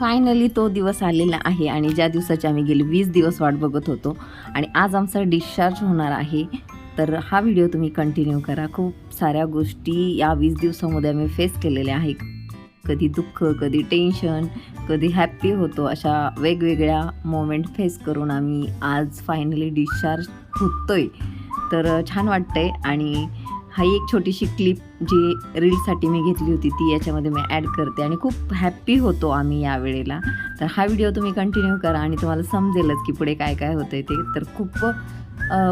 Finally तो दिवस आलेला आहे आणि ज्या दिवसाची आम्ही गेली वीस दिवस वाट बघत होतो. आणि आज आमचा डिस्चार्ज होणार आहे. तर हा व्हिडिओ तुम्ही कंटिन्यू करा. खूप साऱ्या गोष्टी या वीस दिवसामध्ये आम्ही फेस केलेल्या आहे कधी दुःख कधी टेन्शन कधी हॅप्पी होतो अशा वेगवेगळ्या मोमेंट फेस करून आम्ही आज फायनली डिस्चार्ज होतोय. तर छान वाटतंय आणि हा एक छोटीशी क्लिप जी रीलसाठी मी घेतली होती ती याच्यामध्ये मी ॲड करते आणि खूप हॅप्पी होतो आम्ही यावेळेला तर हा व्हिडिओ तुम्ही कंटिन्यू करा आणि तुम्हाला समजेलच की पुढे काय काय होतं ते. तर खूप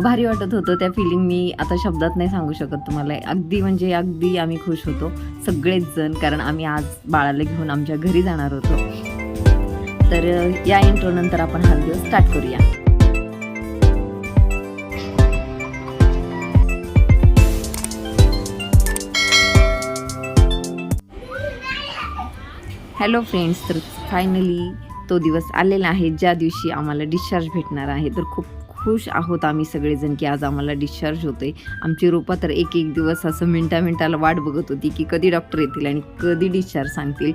भारी वाटत होतं त्या फिलिंग मी आता शब्दात नाही सांगू शकत तुम्हाला. अगदी म्हणजे अगदी आम्ही खुश होतो. सगळेच जण कारण आम्ही आज बाळाला घेऊन आमच्या घरी जाणार होतो. तर या इंट्रोनंतर आपण हा व्हिडिओ स्टार्ट करूया. हॅलो फ्रेंड्स तर फायनली तो दिवस आलेला आहे. ज्या दिवशी आम्हाला डिस्चार्ज भेटणार आहे तर खूप खुश आहोत आम्ही सगळेजण की आज आम्हाला डिस्चार्ज होतोय. आमची रोपा तर एक एक दिवस असं मिनटा मिनटाला वाट बघत होती की कधी डॉक्टर येतील आणि कधी डिस्चार्ज सांगतील.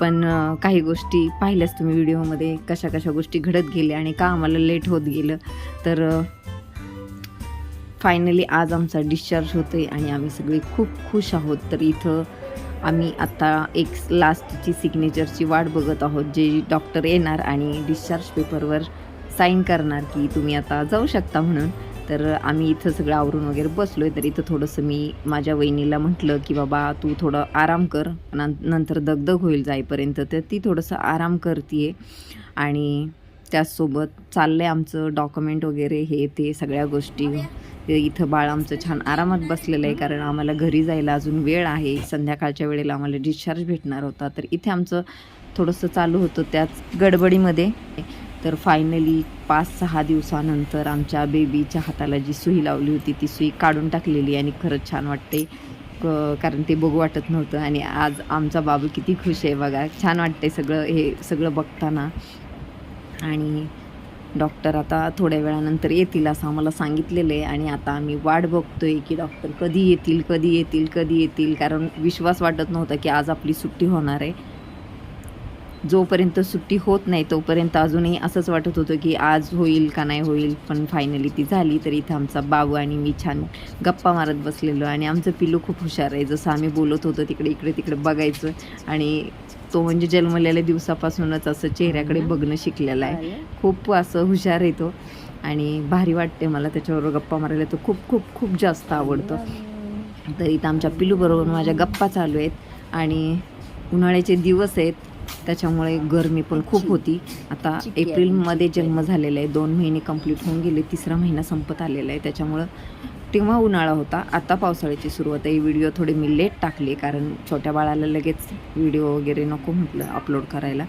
पण काही गोष्टी पाहिल्याच तुम्ही व्हिडिओमध्ये कशा कशा गोष्टी घडत गेल्या आणि का आम्हाला लेट होत गेलं. तर फायनली आज आमचा डिस्चार्ज होतो आहे आणि आम्ही सगळे खूप खुश आहोत. तर इथं आम्ही आत्ता एक लास्टची सिग्नेचरची वाट बघत आहोत जे डॉक्टर येणार आणि डिस्चार्ज पेपरवर साईन करणार की तुम्ही आता जाऊ शकता म्हणून. तर आम्ही इथं सगळं आवरून वगैरे बसलो आहे तर इथं थोडंसं मी माझ्या वहिनीला म्हटलं की बाबा तू थोडं आराम कर नं नंतर दगदग होईल जाईपर्यंत. तर ती थोडंसं आराम करते आणि त्याचसोबत चाललं आहे आमचं डॉक्युमेंट वगैरे हे ते सगळ्या गोष्टी. इथं बाळ आमचं छान आरामात बसलेलं आहे कारण आम्हाला घरी जायला अजून वेळ आहे. संध्याकाळच्या वेळेला आम्हाला डिस्चार्ज भेटणार होता. तर इथे आमचं थोडंसं चालू होतं त्याच गडबडीमध्ये. तर फायनली पाच सहा दिवसानंतर आमच्या बेबीच्या हाताला जी सुई लावली होती ती सुई काढून टाकलेली आणि खरंच छान वाटते. क- कारण ते बघू वाटत नव्हतं. आणि आज आमचा बाबू किती खुश आहे बघा. छान वाटते सगळं हे सगळं बघताना. आणि डॉक्टर आता थोड्या वेळानंतर येतील असं आम्हाला सांगितलेलं आहे आणि आता आम्ही वाट बघतो आहे की डॉक्टर कधी येतील कधी येतील कधी येतील. कारण विश्वास वाटत नव्हता की आज आपली सुट्टी होणार आहे. जोपर्यंत सुट्टी होत नाही तोपर्यंत अजूनही असंच वाटत होतं की आज होईल का नाही होईल. पण फायनली ती झाली तर इथं आमचा बाबू आणि मी छान गप्पा मारत बसलेलो आणि आमचं पिल्लू खूप हुशार आहे. जसं आम्ही बोलत होतो तिकडे इकडे तिकडे बघायचं आणि तो म्हणजे जन्मलेल्या दिवसापासूनच असं चेहऱ्याकडे बघणं शिकलेला आहे. खूप असं हुशार आहे तो. आणि भारी वाटते मला त्याच्याबरोबर गप्पा मारायला. तो खूप खूप खूप जास्त आवडतो. तर इथं आमच्या पिलूबरोबर माझ्या गप्पा चालू आहेत. आणि उन्हाळ्याचे दिवस आहेत. त्याच्यामुळे गरमी पण खूप होती. आता एप्रिलमध्ये जन्म झालेला आहे. दोन महिने कंप्लीट होऊन गेले. तिसरा महिना संपत आलेला आहे. त्याच्यामुळं तेव्हा उन्हाळा होता. आता पावसाळ्याची सुरुवात आहे. व्हिडिओ थोडे मी लेट टाकले कारण छोट्या बाळाला लगेच व्हिडिओ वगैरे नको म्हटलं अपलोड करायला.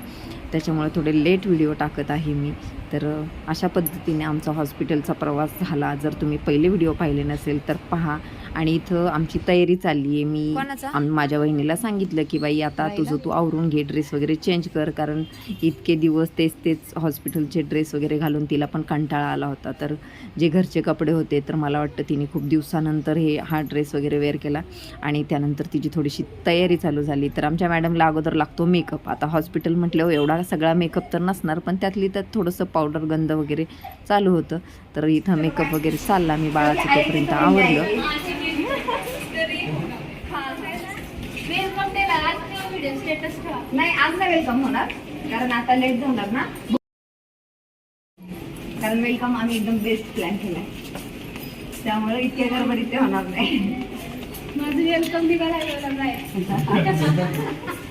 त्याच्यामुळे थोडे लेट व्हिडिओ टाकत आहे मी. तर अशा पद्धतीने आमचा हॉस्पिटलचा प्रवास झाला. जर तुम्ही पहिले व्हिडिओ पाहिले नसेल तर पहा. आणि इथं आमची तयारी चालली आहे. मी माझ्या वहिनीला सांगितलं की बाई आता तुझं तू आवरून घे ड्रेस वगैरे चेंज कर. कारण इतके दिवस तेच तेच हॉस्पिटलचे ड्रेस वगैरे घालून तिला पण कंटाळा आला होता. तर जे घरचे कपडे होते तर मला वाटतं तिने खूप दिवसानंतर हे हा ड्रेस वगैरे वेअर केला. आणि त्यानंतर तिची थोडीशी तयारी चालू झाली. तर आमच्या मॅडमला अगोदर लागतो मेकअप. आता हॉस्पिटल म्हटल्यावर एवढा सगळा मेकअप तर नसणार पण त्यातली त्यात थोडंसं पावडर गंध वगैरे चालू होतं. तर इथं मेकअप वगैरे चालला. मी बाळाचं तोपर्यंत आवडलं नाही आज नाही वेलकम होणार. कारण आता लेट होणार ना. कारण वेलकम आम्ही एकदम बेस्ट प्लॅन केलाय. त्यामुळे इतके गडबडीत ते होणार नाही. माझं वेलकम निघाला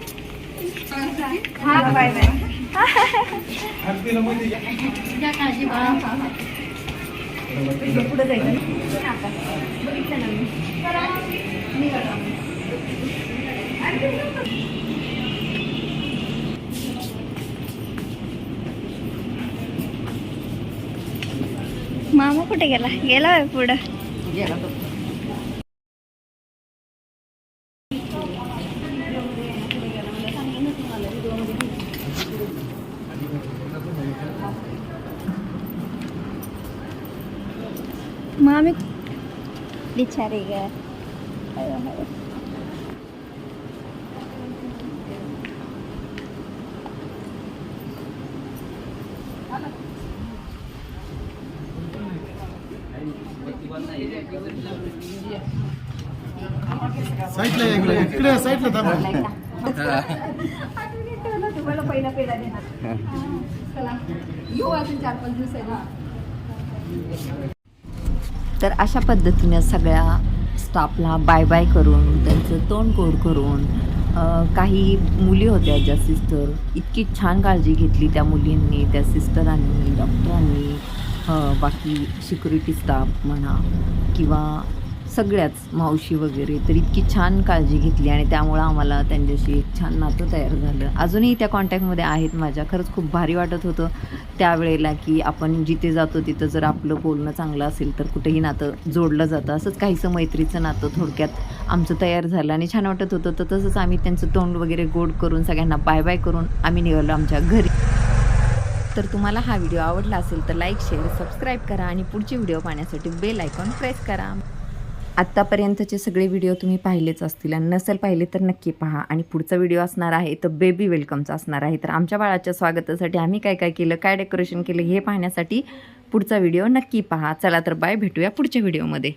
पुढे जायचं मामा कुठे गेला? गेला होय पुढं? मामी बिचारे ग. साईडला पहिला पेढा देणार. चला. येऊ असेल चार पाच दिवसाला तर अशा पद्धतीनं सगळ्या स्टाफला बाय बाय करून त्यांचं तोंड गोड करून काही मुली होत्या ज्या सिस्टर इतकी छान काळजी घेतली त्या मुलींनी त्या सिस्टरांनी डॉक्टरांनी बाकी सिक्युरिटी स्टाफ म्हणा किंवा सगळ्याच मावशी वगैरे तर इतकी छान काळजी घेतली आणि त्यामुळं आम्हाला त्यांच्याशी एक छान नातं तयार झालं. अजूनही त्या कॉन्टॅक्टमध्ये आहेत माझ्या. खरंच खूप भारी वाटत होतं त्यावेळेला की आपण जिथे जातो तिथं जर आपलं बोलणं चांगलं असेल तर कुठेही नातं जोडलं जातं. असंच काहीसं मैत्रीचं नातं थोडक्यात आमचं तयार झालं आणि छान वाटत होतं. तर तसंच आम्ही त्यांचं तोंड वगैरे गोड करून सगळ्यांना बाय बाय करून आम्ही निघालो आमच्या घरी. तर तुम्हाला हा व्हिडिओ आवडला असेल तर लाईक शेअर सबस्क्राईब करा आणि पुढचे व्हिडिओ पाहण्यासाठी बेल आयकॉन प्रेस करा. आत्तापर्यंतचे सगळे व्हिडिओ तुम्ही पाहिलेच असतील आणि नसेल पाहिले तर नक्की पहा. आणि पुढचा व्हिडिओ असणार आहे तर बेबी वेलकमचा असणार आहे. तर आमच्या बाळाच्या स्वागतासाठी आम्ही काय काय केलं काय डेकोरेशन केलं हे पाहण्यासाठी पुढचा व्हिडिओ नक्की पहा. चला तर बाय भेटूया पुढच्या व्हिडिओमध्ये.